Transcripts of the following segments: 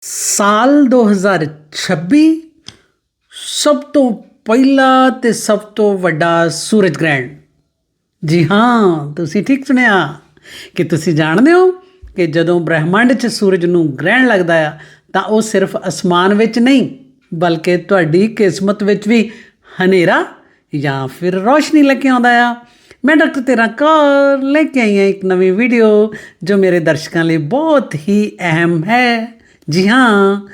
ਸਾਲ 2026 ਸਭ ਤੋਂ ਪਹਿਲਾ ਤੇ ਸਭ ਤੋਂ ਵੱਡਾ ਸੂਰਜ ਗ੍ਰਹਿਣ। ਜੀ ਹਾਂ, ਤੁਸੀਂ ਠੀਕ ਸੁਣਿਆ? ਕਿ ਤੁਸੀਂ ਜਾਣਦੇ ਹੋ ਕਿ ਜਦੋਂ ਬ੍ਰਹਿਮੰਡ 'ਚ ਸੂਰਜ ਨੂੰ ਗ੍ਰਹਿਣ ਲੱਗਦਾ ਆ, ਤਾਂ ਉਹ ਸਿਰਫ ਅਸਮਾਨ ਵਿੱਚ ਨਹੀਂ, ਬਲਕਿ ਤੁਹਾਡੀ ਕਿਸਮਤ ਵਿੱਚ ਵੀ ਹਨੇਰਾ ਜਾਂ ਫਿਰ ਰੋਸ਼ਨੀ ਲੈ ਕੇ ਆਉਂਦਾ ਆ। ਮੈਂ ਡਾਕਟਰ ਤੇਰਾ ਕੌਰ ਲੈ ਕੇ ਆਈ ਹਾਂ ਇੱਕ ਨਵੀਂ ਵੀਡੀਓ ਜੋ ਮੇਰੇ ਦਰਸ਼ਕਾਂ ਲਈ ਬਹੁਤ ਹੀ ਅਹਿਮ ਹੈ। ਜੀ ਹਾਂ,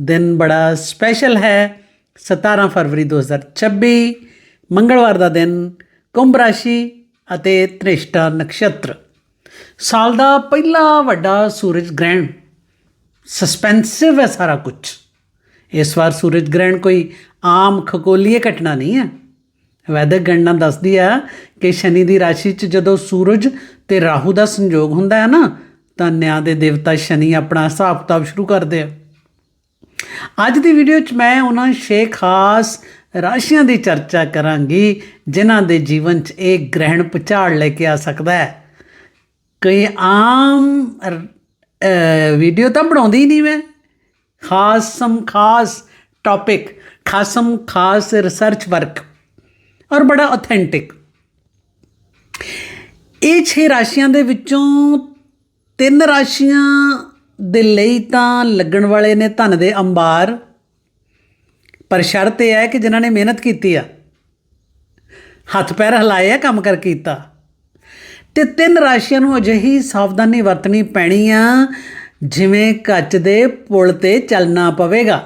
ਦਿਨ ਬੜਾ ਸਪੈਸ਼ਲ ਹੈ। 17 ਫਰਵਰੀ 2026 ਮੰਗਲਵਾਰ ਦਾ ਦਿਨ, ਕੁੰਭ ਰਾਸ਼ੀ ਅਤੇ ਤ੍ਰਿਸ਼ਟਾ ਨਕਸ਼ਤਰ। ਸਾਲ ਦਾ ਪਹਿਲਾ ਵੱਡਾ ਸੂਰਜ ਗ੍ਰਹਿਣ। ਸਸਪੈਂਸਿਵ ਹੈ ਸਾਰਾ ਕੁਝ ਇਸ ਵਾਰ ਸੂਰਜ ਗ੍ਰਹਿਣ ਕੋਈ ਆਮ ਖਗੋਲੀय ਘਟਨਾ ਨਹੀਂ ਹੈ। ਵੈਦਿਕ ਗਣਨਾ ਦੱਸਦੀ ਆ ਕਿ ਸ਼ਨੀ ਦੀ ਰਾਸ਼ੀ 'ਚ ਜਦੋਂ ਸੂਰਜ ਤੇ ਰਾਹੂ ਦਾ ਸੰਯੋਗ ਹੁੰਦਾ ਹੈ ਨਾ ਤਾਂ ਨਿਆਂ ਦੇ ਦੇਵਤਾ ਸ਼ਨੀ ਆਪਣਾ ਹਿਸਾਬ ਕਿਤਾਬ ਸ਼ੁਰੂ ਕਰਦੇ ਆ। ਅੱਜ ਦੀ ਵੀਡੀਓ 'ਚ ਮੈਂ ਉਹਨਾਂ ਛੇ ਖਾਸ ਰਾਸ਼ੀਆਂ ਦੀ ਚਰਚਾ ਕਰਾਂਗੀ, ਜਿਨ੍ਹਾਂ ਦੇ ਜੀਵਨ 'ਚ ਇਹ ਗ੍ਰਹਿਣ ਪੁਚਾੜ ਲੈ ਕੇ ਆ ਸਕਦਾ ਹੈ। ਕੋਈ ਆਮ ਵੀਡੀਓ ਤਾਂ ਬਣਾਉਂਦੀ ਹੀ ਨਹੀਂ ਮੈਂ। ਖਾਸਮ ਖਾਸ ਟੌਪਿਕ ਖਾਸਮ ਖਾਸ ਰਿਸਰਚ ਵਰਕ ਔਰ ਬੜਾ ਆਥੈਂਟਿਕ ਇਹ 6 ਰਾਸ਼ੀਆਂ ਦੇ ਵਿੱਚੋਂ ਤਿੰਨ ਰਾਸ਼ੀਆਂ ਦੇ ਲਈ ਤਾਂ ਲੱਗਣ ਵਾਲੇ ਨੇ ਧਨ ਦੇ ਅੰਬਾਰ, ਪਰ ਸ਼ਰਤ ਇਹ ਹੈ ਕਿ ਜਿਨ੍ਹਾਂ ਨੇ ਮਿਹਨਤ ਕੀਤੀ ਆ, ਹੱਥ ਪੈਰ ਹਿਲਾਏ ਆ, ਕੰਮ ਕਰ ਕੀਤਾ। ਤੇ ਤਿੰਨ ਰਾਸ਼ੀਆਂ ਨੂੰ ਅਜਿਹੀ ਸਾਵਧਾਨੀ ਵਰਤਣੀ ਪੈਣੀ ਆ, ਜਿਵੇਂ ਕੱਚ ਦੇ ਪੁਲ ਤੇ ਚੱਲਣਾ ਪਵੇਗਾ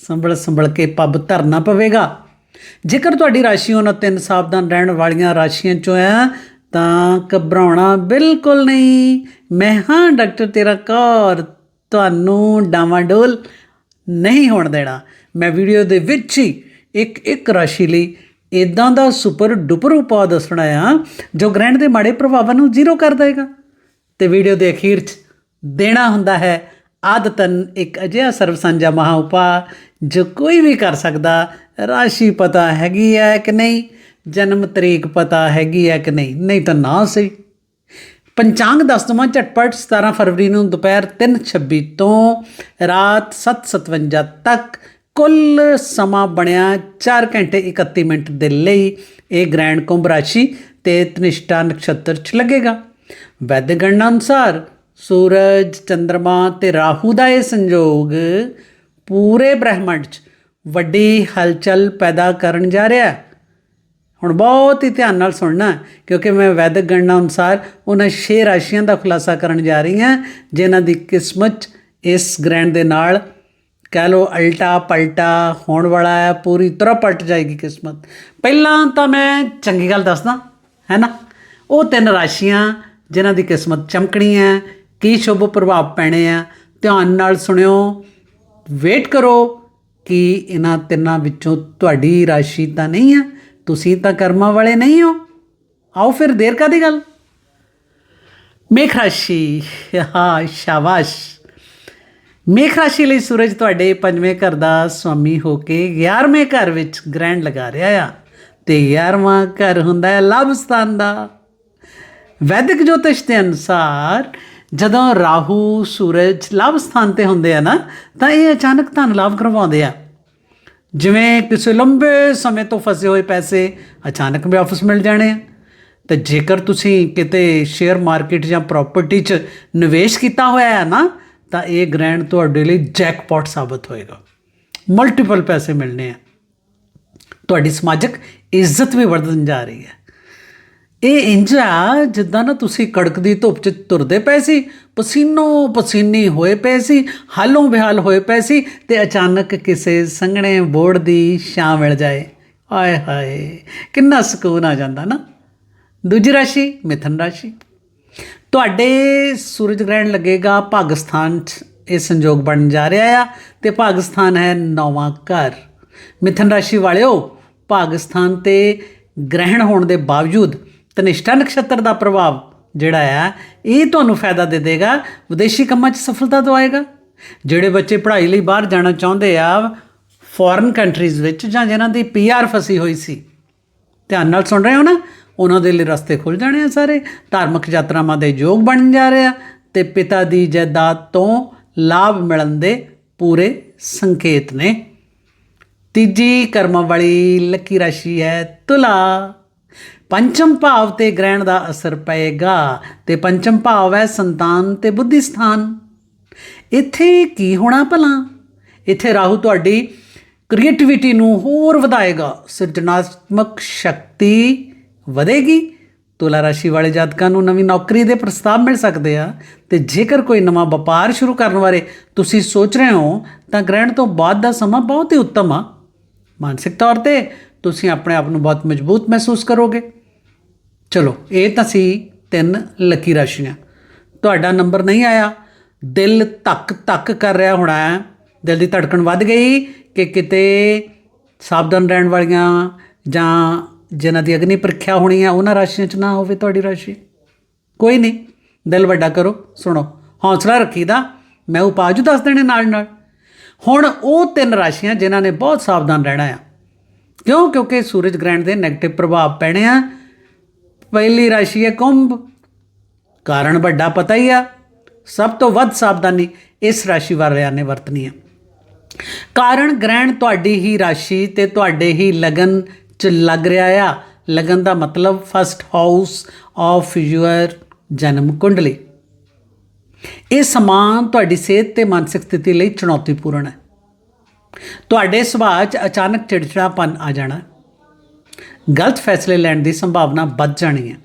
ਸੰਭਲ ਸੰਭਲ ਕੇ ਪੱਬ ਧਰਨਾ ਪਵੇਗਾ। ਜੇਕਰ ਤੁਹਾਡੀ ਰਾਸ਼ੀ ਉਹਨਾਂ ਤਿੰਨ ਸਾਵਧਾਨ ਰਹਿਣ ਵਾਲੀਆਂ ਰਾਸ਼ੀਆਂ ਚੋਂ ਆ ਤਾਂ ਘਬਰਾਉਣਾ ਬਿਲਕੁਲ ਨਹੀਂ। ਮੈਂ ਹਾਂ, ਡਾਕਟਰ, ਤੇਰਾ ਕੌਰ। ਤੁਹਾਨੂੰ ਡਾਵਾਡੋਲ ਨਹੀਂ ਹੋਣ ਦੇਣਾ। ਮੈਂ ਵੀਡੀਓ ਦੇ ਵਿੱਚ ਹੀ ਇੱਕ ਇੱਕ ਰਾਸ਼ੀ ਲਈ ਇਦਾਂ ਦਾ ਸੁਪਰ ਡੁਪਰ ਉਪਾਅ ਦੱਸਣਾ ਆ ਜੋ ਗ੍ਰਹਿਣ ਦੇ ਮਾੜੇ ਪ੍ਰਭਾਵਾਂ ਨੂੰ ਜ਼ੀਰੋ ਕਰ ਦੇਗਾ ਤੇ ਵੀਡੀਓ ਦੇ ਅਖੀਰ 'ਚ ਦੇਣਾ ਹੁੰਦਾ ਹੈ ਆਦਤਨ ਇੱਕ ਅਜਿਹਾ ਸਰਵ ਸਾਂਝਾ ਮਹਾ ਉਪਾਅ ਜੋ ਕੋਈ ਵੀ ਕਰ ਸਕਦਾ। ਰਾਸ਼ੀ ਪਤਾ ਹੈਗੀ ਹੈ ਕਿ ਨਹੀਂ? ਜਨਮ ਤਰੀਕ ਪਤਾ ਹੈਗੀ ਹੈ ਕਿ ਨਹੀਂ? ਨਹੀਂ ਤਾਂ ਨਾ ਸਹੀ। ਪੰਚਾਂਗ ਦੱਸ ਦਵਾਂ, ਝਟਪਟ 17 ਫਰਵਰੀ ਨੂੰ ਦੁਪਹਿਰ 3:26 ਤੋਂ ਰਾਤ 7:57 ਤੱਕ ਕੁੱਲ ਸਮਾਂ ਬਣਿਆ 4 ਘੰਟੇ 31 ਮਿੰਟ ਦੇ ਲਈ। ਇਹ ਗ੍ਰੈਂਡ ਕੁੰਭ ਰਾਸ਼ੀ ਤੇ ਤਨਿਸ਼ਟਾ ਨਕਸ਼ਤਰ 'ਚ ਲੱਗੇਗਾ। ਵੈਦਿਕ ਗਣਨਾ ਅਨੁਸਾਰ ਸੂਰਜ ਚੰ드ਰਮਾ ਤੇ ਰਾਹੂ ਦਾ ਇਹ ਸੰਯੋਗ ਪੂਰੇ ਬ੍ਰਹਿਮੰਡ 'ਚ ਵੱਡੀ ਹਲਚਲ ਪੈਦਾ ਕਰਨ ਜਾ ਰਿਹਾ ਹੈ। ਹੁਣ ਬਹੁਤ ਹੀ ਧਿਆਨ ਨਾਲ ਸੁਣਨਾ, ਕਿਉਂਕਿ ਮੈਂ ਵੈਦਿਕ ਗਣਨਾ ਅਨੁਸਾਰ ਉਹਨਾਂ 6 ਰਾਸ਼ੀਆਂ ਦਾ ਖੁਲਾਸਾ ਕਰਨ ਜਾ ਰਹੀ ਹਾਂ, ਜਿਨ੍ਹਾਂ ਦੀ ਕਿਸਮਤ ਇਸ ਗ੍ਰਹਿਣ ਦੇ ਨਾਲ ਕਹਿ ਲੋ ਅਲਟਾ ਪਲਟਾ ਹੋਣ ਵਾਲਾ ਹੈ, ਪੂਰੀ ਤਰ੍ਹਾਂ ਪਲਟ ਜਾਏਗੀ ਕਿਸਮਤ। ਪਹਿਲਾਂ ਤਾਂ ਮੈਂ ਚੰਗੀ ਗੱਲ ਦੱਸਦਾ, ਹੈ ਨਾ? ਉਹ ਤਿੰਨ ਰਾਸ਼ੀਆਂ ਜਿਨ੍ਹਾਂ ਦੀ ਕਿਸਮਤ ਚਮਕਣੀ ਹੈ, ਕੀ ਸ਼ੁਭ ਪ੍ਰਭਾਵ ਪੈਣੇ ਆ, ਧਿਆਨ ਨਾਲ ਸੁਣਿਓ, ਵੇਟ ਕਰੋ ਕਿ ਇਹਨਾਂ ਤਿੰਨਾਂ ਵਿੱਚੋਂ ਤੁਹਾਡੀ ਰਾਸ਼ੀ ਤਾਂ ਨਹੀਂ ਹੈ ਤੁਸੀਂ ਤਾਂ ਕਰਮਾਂ ਵਾਲੇ ਨਹੀਂ ਹੋ। ਆਓ ਫਿਰ ਦੇਰ ਕਾਦੀ ਗੱਲ? ਮੇਖ ਰਾਸ਼ੀ ਹਾਂ, ਸ਼ਾਬਾਸ਼। ਮੇਖ ਰਾਸ਼ੀ ਲਈ ਸੂਰਜ ਤੁਹਾਡੇ ਪੰਜਵੇਂ ਘਰ ਦਾ ਸਵਾਮੀ ਹੋ ਕੇ 11ਵੇਂ ਘਰ ਵਿੱਚ ਗ੍ਰੈਂਡ ਲਗਾ ਰਿਹਾ ਆ। ਤੇ 11ਵਾਂ ਘਰ ਹੁੰਦਾ ਹੈ ਲਾਭ ਸਥਾਨ ਦਾ। ਵੈਦਿਕ ਜੋਤਿਸ਼ ਦੇ ਅਨੁਸਾਰ ਜਦੋਂ ਰਾਹੂ, ਸੂਰਜ ਲਾਭ ਸਥਾਨ ਤੇ ਹੁੰਦੇ ਆ ਨਾ, ਤਾਂ ਇਹ ਅਚਾਨਕ ਧਨ ਲਾਭ ਕਰਵਾਉਂਦੇ ਆ। ਜਿਵੇਂ ਕਿਸੇ ਲੰਬੇ ਸਮੇਂ ਤੋਂ ਫਸੇ ਹੋਏ ਪੈਸੇ ਅਚਾਨਕ ਵੀ ਵਾਪਸ ਮਿਲ ਜਾਣੇ ਆ। ਤੇ ਜੇਕਰ ਤੁਸੀਂ ਕਿਤੇ ਸ਼ੇਅਰ ਮਾਰਕੀਟ ਜਾਂ ਪ੍ਰਾਪਰਟੀ 'ਚ ਨਿਵੇਸ਼ ਕੀਤਾ ਹੋਇਆ ਹੈ ਨਾ, ਤਾਂ ਇਹ ਗ੍ਰੈਂਡ ਤੁਹਾਡੇ ਲਈ ਜੈਕਪਾਟ ਸਾਬਤ ਹੋਏਗਾ। ਮਲਟੀਪਲ ਪੈਸੇ ਮਿਲਣੇ ਆ। ਤੁਹਾਡੀ ਸਮਾਜਿਕ ਇੱਜ਼ਤ ਵੀ ਵਧਣ ਜਾ ਰਹੀ ਹੈ। ਇਹ ਇੰਜ ਆ, ਜਿੱਦਾਂ ਨਾ ਤੁਸੀਂ ਕੜਕਦੀ ਧੁੱਪ 'ਚ ਤੁਰਦੇ ਪਏ ਸੀ, ਪਸੀਨੋ ਪਸੀਨੀ ਹੋਏ ਪਏ ਸੀ, ਹਾਲੋਂ ਬਿਹਾਲ ਹੋਏ ਪਏ ਸੀ ਤੇ ਅਚਾਨਕ ਕਿਸੇ ਸੰਘਣੇ ਬੋੜ ਦੀ ਛਾਂ ਮਿਲ ਜਾਏ। ਆਏ ਹਾਏ, ਕਿੰਨਾ ਸਕੂਨ ਆ ਜਾਂਦਾ ਨਾ। ਦੂਜੀ ਰਾਸ਼ੀ, ਮਿਥਨ ਰਾਸ਼ੀ। ਤੁਹਾਡੇ ਸੂਰਜ ਗ੍ਰਹਿਣ ਲੱਗੇਗਾ ਪਾਕਿਸਤਾਨ 'ਚ ਇਹ ਸੰਯੋਗ ਬਣ ਜਾ ਰਿਹਾ ਆ ਤੇ ਪਾਕਿਸਤਾਨ ਹੈ ਨੌਵਾਂ ਘਰ। ਮਿਥਨ ਰਾਸ਼ੀ ਵਾਲਿਓ ਪਾਕਿਸਤਾਨ ਤੇ ਗ੍ਰਹਿਣ ਹੋਣ ਦੇ ਬਾਵਜੂਦ ਤਨਿਸ਼ਟਾ ਨਕਸ਼ਤਰ ਦਾ ਪ੍ਰਭਾਵ ਜਿਹੜਾ ਆ, ਇਹ ਤੁਹਾਨੂੰ ਫਾਇਦਾ ਦੇ ਦੇਗਾ, ਵਿਦੇਸ਼ੀ ਕੰਮਾਂ 'ਚ ਸਫਲਤਾ ਦਵਾਏਗਾ। ਜਿਹੜੇ ਬੱਚੇ ਪੜ੍ਹਾਈ ਲਈ ਬਾਹਰ ਜਾਣਾ ਚਾਹੁੰਦੇ ਆ ਫੋਰਨ ਕੰਟਰੀਜ਼ ਵਿੱਚ ਜਾਂ ਜਿਨ੍ਹਾਂ ਦੀ ਪੀਆਰ ਫਸੀ ਹੋਈ ਸੀ, ਧਿਆਨ ਨਾਲ ਸੁਣ ਰਹੇ ਹੋ ਨਾ, ਉਹਨਾਂ ਦੇ ਲਈ ਰਸਤੇ ਖੁੱਲ ਜਾਣੇ ਆ ਸਾਰੇ, ਧਾਰਮਿਕ ਯਾਤਰਾਵਾਂ ਦੇ ਯੋਗ ਬਣ ਜਾ ਰਹੇ ਆ ਤੇ ਪਿਤਾ ਦੀ ਜਾਇਦਾਦ ਤੋਂ ਲਾਭ ਮਿਲਣ ਦੇ ਪੂਰੇ ਸੰਕੇਤ ਨੇ। ਤੀਜੀ ਕਰਮਾਂ ਵਾਲੀ ਲੱਕੀ ਰਾਸ਼ੀ ਹੈ ਤੁਲਾ। ਪੰਚਮ ਭਾਵ ਤੇ ਗ੍ਰਹਿਣ ਦਾ ਅਸਰ ਪਏਗਾ ਤੇ ਪੰਚਮ ਭਾਵ ਹੈ ਸੰਤਾਨ ਤੇ ਬੁੱਧੀ ਸਥਾਨ ਇੱਥੇ ਕੀ ਹੋਣਾ ਭਲਾ? ਇੱਥੇ ਰਾਹੂ ਤੁਹਾਡੀ ਕ੍ਰੀਏਟੀਵਿਟੀ ਨੂੰ ਹੋਰ ਵਧਾਏਗਾ, ਸਿਰਜਣਾਤਮਕ ਸ਼ਕਤੀ ਵਧੇਗੀ। ਤੁਲਾ ਰਾਸ਼ੀ ਵਾਲੇ ਜਾਤਕਾਂ ਨੂੰ ਨਵੀਂ ਨੌਕਰੀ ਦੇ ਪ੍ਰਸਤਾਵ ਮਿਲ ਸਕਦੇ ਆ ਤੇ ਜੇਕਰ ਕੋਈ ਨਵਾਂ ਵਪਾਰ ਸ਼ੁਰੂ ਕਰਨ ਬਾਰੇ ਤੁਸੀਂ ਸੋਚ ਰਹੇ ਹੋ, ਤਾਂ ਗ੍ਰਹਿਣ ਤੋਂ ਬਾਅਦ ਦਾ ਸਮਾਂ ਬਹੁਤ ਹੀ ਉੱਤਮ ਆ। ਮਾਨਸਿਕ ਤੌਰ ਤੇ ਤੁਸੀਂ ਆਪਣੇ ਆਪ ਨੂੰ ਬਹੁਤ ਮਜ਼ਬੂਤ ਮਹਿਸੂਸ ਕਰੋਗੇ। ਚਲੋ, ਇਹ ਤਾਂ ਸੀ ਤਿੰਨ ਲੱਕੀ ਰਾਸ਼ੀਆਂ। ਤੁਹਾਡਾ ਨੰਬਰ ਨਹੀਂ ਆਇਆ। ਦਿਲ ਧੱਕ ਧੱਕ ਕਰ ਰਿਹਾ ਹੋਣਾ ਦਿਲ ਦੀ ਧੜਕਣ ਵੱਧ ਗਈ ਕਿ ਕਿਤੇ ਸਾਵਧਾਨ ਰਹਿਣ ਵਾਲੀਆਂ ਜਾਂ ਜਿਨ੍ਹਾਂ ਦੀ ਅਗਨੀ ਪ੍ਰੀਖਿਆ ਹੋਣੀ ਹੈ, ਉਹਨਾਂ ਰਾਸ਼ੀਆਂ 'ਚ ਨਾ ਹੋਵੇ ਤੁਹਾਡੀ ਰਾਸ਼ੀ। ਕੋਈ ਨਹੀਂ, ਦਿਲ ਵੱਡਾ ਕਰੋ, ਸੁਣੋ। ਹੌਸਲਾ ਰੱਖੀਦਾ, ਮੈਂ ਉਪਾਅ ਦੱਸ ਦੇਣੇ ਨਾਲ ਨਾਲ। ਹੁਣ ਉਹ ਤਿੰਨ ਰਾਸ਼ੀਆਂ ਜਿਨ੍ਹਾਂ ਨੇ ਬਹੁਤ ਸਾਵਧਾਨ ਰਹਿਣਾ ਆ। ਕਿਉਂ? ਕਿਉਂਕਿ ਸੂਰਜ ਗ੍ਰਹਿਣ ਦੇ ਨੈਗੇਟਿਵ ਪ੍ਰਭਾਵ ਪੈਣੇ ਆ। ਪਹਿਲੀ ਰਾਸ਼ੀ ਹੈ ਕੁੰਭ। ਕਾਰਨ ਵੱਡਾ ਪਤਾ ਹੀ ਆ। ਸਭ ਤੋਂ ਵੱਧ ਸਾਵਧਾਨੀ ਇਸ ਰਾਸ਼ੀ ਵਾਲਿਆਂ ਨੇ ਵਰਤਣੀ ਹੈ। ਕਾਰਨ ਗ੍ਰਹਿਣ ਤੁਹਾਡੀ ਹੀ ਰਾਸ਼ੀ ਤੇ ਤੁਹਾਡੇ ਹੀ ਲਗਨ ਚ ਲੱਗ ਰਿਹਾ ਆ। ਲਗਨ ਦਾ ਮਤਲਬ ਫਸਟ ਹਾਊਸ ਆਫ ਯੂਅਰ ਜਨਮ ਕੁੰਡਲੀ। ਇਹ ਸਮਾਨ ਤੁਹਾਡੀ ਸਿਹਤ ਤੇ ਮਾਨਸਿਕ ਸਥਿਤੀ ਲਈ ਚੁਣੌਤੀਪੂਰਨ ਹੈ। ਤੁਹਾਡੇ ਸੁਭਾਅ 'ਚ ਅਚਾਨਕ ਚਿੜਚਿੜਾਪਨ ਆ ਜਾਣਾ। ਗਲਤ ਫੈਸਲੇ ਲੈਣ ਦੀ ਸੰਭਾਵਨਾ ਵੱਧ ਜਾਣੀ ਹੈ।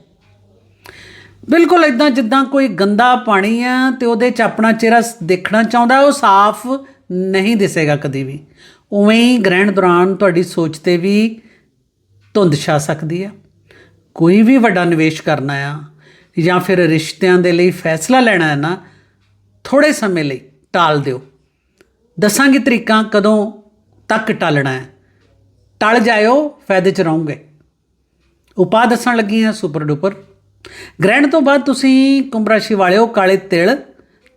ਬਿਲਕੁਲ ਇਦਾਂ ਜਿੱਦਾਂ ਕੋਈ ਗੰਦਾ ਪਾਣੀ ਆ ਤੇ ਉਹਦੇ 'ਚ ਆਪਣਾ ਚਿਹਰਾ ਦੇਖਣਾ ਚਾਹੁੰਦਾ ਉਹ ਸਾਫ਼ ਨਹੀਂ ਦਿਸੇਗਾ ਕਦੀ ਵੀ। ਉਵੇਂ ਹੀ ਗ੍ਰਹਿਣ ਦੌਰਾਨ ਤੁਹਾਡੀ ਸੋਚ ਤੇ ਵੀ ਧੁੰਦ ਛਾ ਸਕਦੀ ਆ ਕੋਈ ਵੀ ਵੱਡਾ ਨਿਵੇਸ਼ ਕਰਨਾ ਆ ਜਾਂ ਫਿਰ ਰਿਸ਼ਤਿਆਂ ਦੇ ਲਈ ਫੈਸਲਾ ਲੈਣਾ ਹੈ ਨਾ ਥੋੜੇ ਸਮੇਂ ਲਈ ਟਾਲ ਦਿਓ। ਦੱਸਾਂਗੇ ਤਰੀਕਾਂ ਕਦੋਂ ਤੱਕ ਟਾਲਣਾ ਹੈ। ਟਲ ਜਾਇਓ, ਫਾਇਦੇ 'ਚ ਰਹੋਗੇ। ਉਪਾਅ ਦੱਸਣ ਲੱਗੀ ਹਾਂ ਸੁਪਰ ਡੁਪਰ ਗ੍ਰਹਿਣ ਤੋਂ ਬਾਅਦ ਤੁਸੀਂ ਕੁੰਭ ਰਾਸ਼ੀ ਵਾਲਿਓ, ਕਾਲੇ ਤਿਲ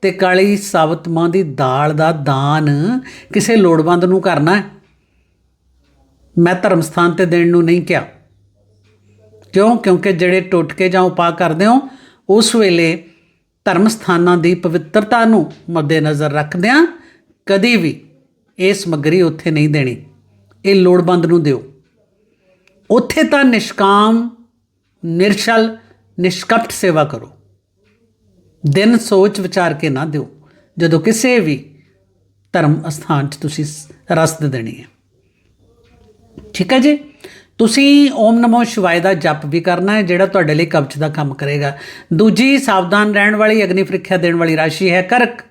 ਤੇ ਕਾਲੀ ਸਾਬਤ ਮਾਂ ਦੀ ਦਾਲ ਦਾ ਦਾਨ ਕਿਸੇ ਲੋੜਵੰਦ ਨੂੰ ਕਰਨਾ ਹੈ। ਮੈਂ ਧਰਮ ਸਥਾਨ ਤੇ ਦੇਣ ਨੂੰ ਨਹੀਂ ਕਿਹਾ। ਕਿਉਂ? ਕਿਉਂਕਿ ਜਿਹੜੇ ਟੁੱਟ ਜਾਂ ਉਪਾਅ ਕਰਦੇ ਹੋ, ਉਸ ਵੇਲੇ ਧਰਮ ਸਥਾਨਾਂ ਦੀ ਪਵਿੱਤਰਤਾ ਨੂੰ ਮੱਦੇਨਜ਼ਰ ਰੱਖਦਿਆਂ ਕਦੀ ਵੀ ਇਹ ਸਮੱਗਰੀ ਉੱਥੇ ਨਹੀਂ ਦੇਣੀ। ਇਹ ਲੋੜਵੰਦ ਨੂੰ ਦਿਓ। ਉੱਥੇ ਤਾਂ ਨਿਸ਼ਕਾਮ, ਨਿਰਸ਼ਲ, ਨਿਸ਼ਕਪਟ ਸੇਵਾ ਕਰੋ। ਦਿਨ ਸੋਚ ਵਿਚਾਰ ਕੇ ਨਾ ਦਿਓ, ਜਦੋਂ ਕਿਸੇ ਵੀ ਧਰਮ ਅਸਥਾਨ 'ਚ ਤੁਸੀਂ ਰਸਦ ਦੇਣੀ ਹੈ। ਠੀਕ ਹੈ ਜੀ? ਤੁਸੀਂ ਓਮ ਨਮੋ ਸ਼ਿਵਾਏ ਦਾ ਜਪ ਵੀ ਕਰਨਾ ਹੈ, ਜਿਹੜਾ ਤੁਹਾਡੇ ਲਈ ਕਬਜ਼ ਦਾ ਕੰਮ ਕਰੇਗਾ। ਦੂਜੀ, ਸਾਵਧਾਨ ਰਹਿਣ ਵਾਲੀ, ਅਗਨੀ ਪ੍ਰੀਖਿਆ ਦੇਣ ਵਾਲੀ ਰਾਸ਼ੀ ਹੈ ਕਰਕ।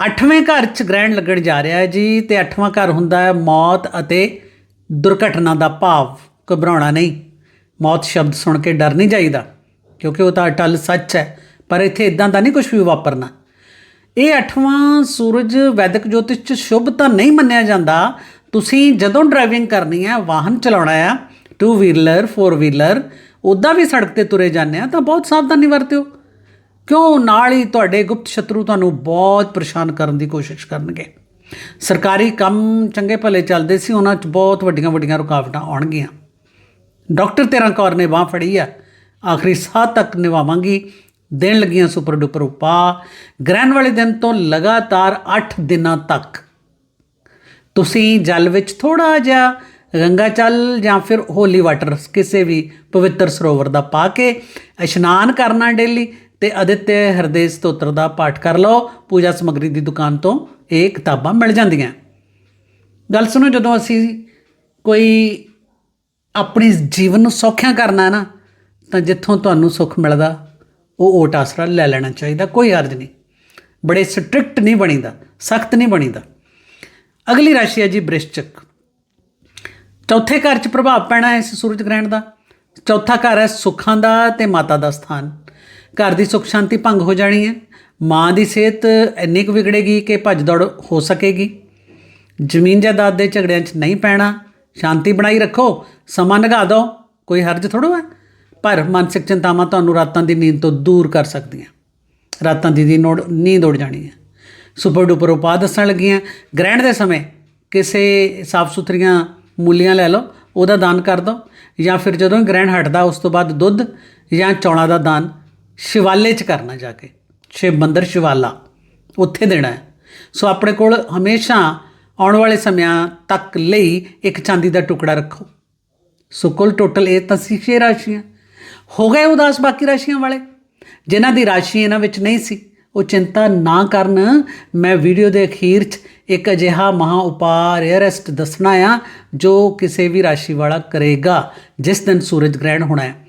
ਅੱਠਵੇਂ ਘਰ 'ਚ ਗ੍ਰਹਿਣ ਲੱਗਣ ਜਾ ਰਿਹਾ ਹੈ ਜੀ, ਤੇ ਅੱਠਵਾਂ ਘਰ ਹੁੰਦਾ ਹੈ ਮੌਤ ਅਤੇ ਦੁਰਘਟਨਾ ਦਾ ਭਾਵ। ਘਬਰਾਉਣਾ ਨਹੀਂ। ਮੌਤ ਸ਼ਬਦ ਸੁਣ ਕੇ ਡਰ ਨਹੀਂ ਜਾਈਦਾ, ਕਿਉਂਕਿ ਉਹ ਤਾਂ ਅਟਲ ਸੱਚ ਹੈ, ਪਰ ਇੱਥੇ ਇਦਾਂ ਦਾ ਨਹੀਂ ਕੁਝ ਵੀ ਵਾਪਰਨਾ। ਇਹ ਅੱਠਵਾਂ ਸੂਰਜ ਵੈਦਿਕ ਜੋਤਿਸ਼ ਚ ਸ਼ੁਭ ਤਾਂ ਨਹੀਂ ਮੰਨਿਆ ਜਾਂਦਾ। ਤੁਸੀਂ ਜਦੋਂ ਡਰਾਈਵਿੰਗ ਕਰਨੀ ਹੈ, ਵਾਹਨ ਚਲਾਉਣਾ ਹੈ ਟੂ ਵੀਲਰ ਫੋਰ ਵੀਲਰ ਉੱਦਾਂ ਵੀ ਸੜਕ ਤੇ ਤੁਰੇ ਜਾਂਦੇ ਆ ਤਾਂ ਬਹੁਤ ਸਾਵਧਾਨੀ ਵਰਤਿਓ। ਕਿਉਂ? ਨਾਲ ਹੀ ਤੁਹਾਡੇ ਗੁਪਤ ਸ਼ਤਰੂ ਤੁਹਾਨੂੰ ਬਹੁਤ ਪਰੇਸ਼ਾਨ ਕਰਨ ਦੀ ਕੋਸ਼ਿਸ਼ ਕਰਨਗੇ। ਸਰਕਾਰੀ ਕੰਮ ਚੰਗੇ ਭਲੇ ਚੱਲਦੇ ਸੀ, ਉਹਨਾਂ 'ਚ ਬਹੁਤ ਵੱਡੀਆਂ ਵੱਡੀਆਂ ਰੁਕਾਵਟਾਂ ਆਉਣਗੀਆਂ। ਡਾਕਟਰ ਤੇਰਾ ਕੌਰ ਨੇ ਬਾਹ ਫੜੀ ਆ। ਆਖਰੀ ਸਾਹ ਤੱਕ ਨਿਭਾਵਾਂਗੀ। ਦੇਣ ਲੱਗੀਆਂ ਸੁਪਰ ਡੁਪਰ ਉਪਾ। ਗ੍ਰਹਿਣ ਵਾਲੇ ਦਿਨ ਤੋਂ ਲਗਾਤਾਰ 8 ਦਿਨਾਂ ਤੱਕ। ਤੁਸੀਂ ਜਲ ਵਿੱਚ ਥੋੜਾ ਜਿਹਾ ਗੰਗਾ ਜਲ ਜਾਂ ਫਿਰ ਹੋਲੀ ਵਾਟਰ ਕਿਸੇ ਵੀ ਪਵਿੱਤਰ ਸਰੋਵਰ ਦਾ ਪਾ ਕੇ ਇਸ਼ਨਾਨ ਕਰਨਾ ਡੇਲੀ ਤੇ ਅਦਿੱਤਯ ਹਿਰਦੇ ਸਤੋਤਰ ਦਾ ਪਾਠ ਕਰ ਲਓ। ਪੂਜਾ ਸਮਗਰੀ ਦੀ ਦੁਕਾਨ ਤੋਂ ਇਹ ਕਿਤਾਬਾਂ ਮਿਲ ਜਾਂਦੀਆਂ। ਗੱਲ ਸੁਣੋ ਜਦੋਂ ਅਸੀਂ ਕੋਈ ਆਪਣੇ ਜੀਵਨ ਨੂੰ ਸੌਖਿਆਂ ਕਰਨਾ ਨਾ, ਤਾਂ ਜਿੱਥੋਂ ਤੁਹਾਨੂੰ ਸੁੱਖ ਮਿਲਦਾ, ਉਹ ਓਟ ਆਸਰਾ ਲੈ ਲੈਣਾ ਚਾਹੀਦਾ, ਕੋਈ ਅਰਜ਼ ਨਹੀਂ। ਬੜੇ ਸਟ੍ਰਿਕਟ ਨਹੀਂ ਬਣੀਦਾ, ਸਖਤ ਨਹੀਂ ਬਣੀਦਾ। ਅਗਲੀ ਰਾਸ਼ੀ ਹੈ ਜੀ ਬ੍ਰਿਸ਼ਚਕ। ਚੌਥੇ ਘਰ 'ਚ ਪ੍ਰਭਾਵ ਪੈਣਾ ਹੈ ਇਸ ਸੂਰਜ ਗ੍ਰਹਿਣ ਦਾ। ਚੌਥਾ ਘਰ ਹੈ ਸੁੱਖਾਂ ਦਾ ਤੇ ਮਾਤਾ ਦਾ ਸਥਾਨ। ਘਰ ਦੀ ਸੁੱਖ ਸ਼ਾਂਤੀ ਭੰਗ ਹੋ ਜਾਣੀ ਹੈ। ਮਾਂ ਦੀ ਸਿਹਤ ਇੰਨੀ ਕੁ ਵਿਗੜੇਗੀ ਕਿ ਭੱਜ ਦੌੜ ਹੋ ਸਕੇਗੀ। ਜ਼ਮੀਨ ਜਾਇਦਾਦ ਦੇ ਝਗੜਿਆਂ 'ਚ ਨਹੀਂ ਪੈਣਾ। ਸ਼ਾਂਤੀ ਬਣਾਈ ਰੱਖੋ, ਸਮਾਂ ਲਗਾ ਦਿਓ ਕੋਈ ਹਰਜ ਥੋੜੋ ਹੈ ਪਰ ਮਾਨਸਿਕ ਚਿੰਤਾਵਾਂ ਤੁਹਾਨੂੰ ਰਾਤਾਂ ਦੀ ਨੀਂਦ ਤੋਂ ਦੂਰ ਕਰ ਸਕਦੀਆਂ। ਰਾਤਾਂ ਦੀ ਦੀ ਨੀਂਦ ਉੜ ਜਾਣੀ ਹੈ। ਸੁਪਰ ਡੁਪਰ ਉਪਾਅ ਦੱਸਣ ਲੱਗੀਆਂ। ਗ੍ਰਹਿਣ ਦੇ ਸਮੇਂ ਕਿਸੇ ਸਾਫ਼ ਸੁਥਰੀਆਂ ਮੂਲੀਆਂ ਲੈ ਲਓ, ਉਹਦਾ ਦਾਨ ਕਰ ਦਿਓ ਜਾਂ ਫਿਰ ਜਦੋਂ ਹੀ ਗ੍ਰਹਿਣ ਹਟਦਾ, ਉਸ ਤੋਂ ਬਾਅਦ ਦੁੱਧ ਜਾਂ ਚੌਲਾਂ ਦਾ ਦਾਨ ਸ਼ਿਵਾਲੇ 'ਚ ਕਰਨਾ ਜਾ ਕੇ। ਸ਼ਿਵ ਮੰਦਰ ਸ਼ਿਵਾਲਾ, ਉੱਥੇ ਦੇਣਾ ਹੈ। ਸੋ ਆਪਣੇ ਕੋਲ ਹਮੇਸ਼ਾ ਆਉਣ ਵਾਲੇ ਸਮਿਆਂ ਤੱਕ ਲਈ ਇੱਕ ਚਾਂਦੀ ਦਾ ਟੁਕੜਾ ਰੱਖੋ। ਸੋ ਕੁੱਲ ਟੋਟਲ ਇਹ ਤਾਂ ਸੀ ਛੇ ਰਾਸ਼ੀਆਂ। ਹੋ ਗਏ ਉਦਾਸ ਬਾਕੀ ਰਾਸ਼ੀਆਂ ਵਾਲੇ। ਜਿਨ੍ਹਾਂ ਦੀ ਰਾਸ਼ੀ ਇਹਨਾਂ ਵਿੱਚ ਨਹੀਂ ਸੀ, ਉਹ ਚਿੰਤਾ ਨਾ ਕਰਨ। ਮੈਂ ਵੀਡੀਓ ਦੇ ਅਖੀਰ 'ਚ ਇੱਕ ਅਜਿਹਾ ਮਹਾ ਉਪਾਅ ਰੇਅਰੈਸਟ ਦੱਸਣਾ ਆ, ਜੋ ਕਿਸੇ ਵੀ ਰਾਸ਼ੀ ਵਾਲਾ ਕਰੇਗਾ, ਜਿਸ ਦਿਨ ਸੂਰਜ ਗ੍ਰਹਿਣ ਹੋਣਾ ਹੈ।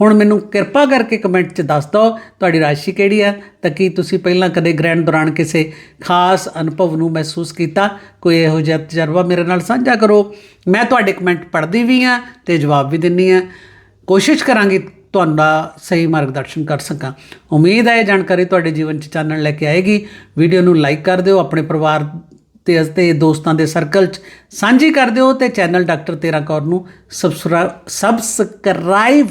ਹੁਣ ਮੈਨੂੰ ਕਿਰਪਾ ਕਰਕੇ ਕਮੈਂਟ 'ਚ ਦੱਸ ਦਿਓ, ਤੁਹਾਡੀ ਰਾਸ਼ੀ ਕਿਹੜੀ ਹੈ ਤਾਂ ਕੀ ਤੁਸੀਂ ਪਹਿਲਾਂ ਕਦੇ ਗ੍ਰਹਿਣ ਦੌਰਾਨ ਕਿਸੇ ਖਾਸ ਅਨੁਭਵ ਨੂੰ ਮਹਿਸੂਸ ਕੀਤਾ? ਕੋਈ ਇਹੋ ਜਿਹਾ ਤਜਰਬਾ ਮੇਰੇ ਨਾਲ ਸਾਂਝਾ ਕਰੋ। ਮੈਂ ਤੁਹਾਡੇ ਕਮੈਂਟ ਪੜ੍ਹਦੀ ਵੀ ਹਾਂ ਤੇ ਜਵਾਬ ਵੀ ਦਿੰਨੀ ਹਾਂ। ਕੋਸ਼ਿਸ਼ ਕਰਾਂਗੀ ਤੁਹਾਡਾ ਸਹੀ ਮਾਰਗਦਰਸ਼ਨ ਕਰ ਸਕਾਂ। ਉਮੀਦ ਹੈ ਇਹ ਜਾਣਕਾਰੀ ਤੁਹਾਡੇ ਜੀਵਨ 'ਚ ਚਾਨਣ ਲੈ ਕੇ ਆਏਗੀ। ਵੀਡੀਓ ਨੂੰ ਲਾਈਕ ਕਰ ਦਿਓ, ਆਪਣੇ ਪਰਿਵਾਰ ਤੇ ਅਤੇ ਦੋਸਤਾਂ ਦੇ ਸਰਕਲ 'ਚ ਸਾਂਝੀ ਕਰ ਦਿਓ ਤੇ ਚੈਨਲ ਡਾਕਟਰ ਤੇਰਾ ਕੌਰ ਨੂੰ ਸਬਸਕ੍ਰਾ- ਸਬਸਕ੍ਰਾਈਬ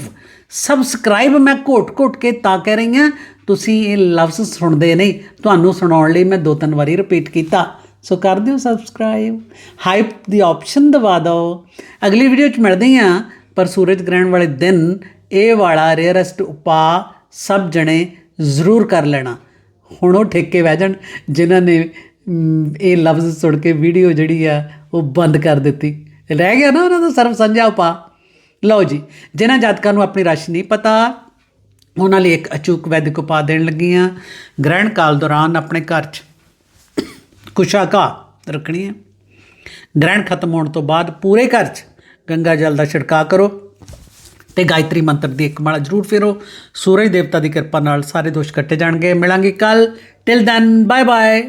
ਸਬਸਕ੍ਰਾਈਬ ਮੈਂ ਘੋਟ-ਘੋਟ ਕੇ ਤਾਂ ਕਹਿ ਰਹੀ ਹਾਂ, ਤੁਸੀਂ ਇਹ ਲਫ਼ਜ਼ ਸੁਣਦੇ ਨਹੀਂ। ਤੁਹਾਨੂੰ ਸੁਣਾਉਣ ਲਈ ਮੈਂ ਦੋ ਤਿੰਨ ਵਾਰੀ ਰਿਪੀਟ ਕੀਤਾ। ਸੋ ਕਰ ਦਿਓ ਸਬਸਕ੍ਰਾਈਬ ਹਾਈਪ ਦੀ ਆਪਸ਼ਨ ਦਬਾ ਦਿਓ। ਅਗਲੀ ਵੀਡੀਓ 'ਚ ਮਿਲਦੇ ਹਾਂ, ਪਰ ਸੂਰਜ ਗ੍ਰਹਿਣ ਵਾਲੇ ਦਿਨ ਇਹ ਵਾਲਾ ਰੇਅਰੈਸਟ ਉਪਾਅ ਸਭ ਜਣੇ ਜ਼ਰੂਰ ਕਰ ਲੈਣਾ। ਹੁਣ ਉਹ ਠੇਕੇ ਬਹਿ ਜਾਣ, ਜਿਨ੍ਹਾਂ ਨੇ ਇਹ ਲਫ਼ਜ਼ ਸੁਣ ਕੇ ਵੀਡੀਓ ਜਿਹੜੀ ਆ, ਉਹ ਬੰਦ ਕਰ ਦਿੱਤੀ। ਰਹਿ ਗਿਆ ਨਾ ਉਹਨਾਂ ਦਾ ਸਰਵ ਸੰਜਾ ਉਪਾਅ। ਲਓ ਜੀ, ਜਿਨ੍ਹਾਂ ਜਾਤਕਾਂ ਨੂੰ ਆਪਣੀ ਰਾਸ਼ੀ ਨਹੀਂ ਪਤਾ, ਉਹਨਾਂ ਲਈ ਇੱਕ ਅਚੂਕ ਵੈਦਿਕ ਉਪਾਅ ਦੇਣ ਲੱਗੀ ਆ ਗ੍ਰਹਿਣ ਕਾਲ ਦੌਰਾਨ ਆਪਣੇ ਘਰ 'ਚ ਕੁਸ਼ਾਕਾ ਰੱਖਣੀ ਹੈ। ਗ੍ਰਹਿਣ ਖਤਮ ਹੋਣ ਤੋਂ ਬਾਅਦ ਪੂਰੇ ਘਰ 'ਚ ਗੰਗਾ ਜਲ ਦਾ ਛਿੜਕਾਅ ਕਰੋ ਤੇ ਗਾਇਤਰੀ ਮੰਤਰ ਦੀ ਇੱਕ ਮਾਲਾ ਜ਼ਰੂਰ ਫੇਰੋ। ਸੂਰਜ ਦੇਵਤਾ ਦੀ ਕਿਰਪਾ ਨਾਲ ਸਾਰੇ ਦੋਸ਼ ਕੱਟੇ ਜਾਣਗੇ। ਮਿਲਾਂਗੇ ਕੱਲ ਟਿਲ ਦੈਨ ਬਾਏ ਬਾਏ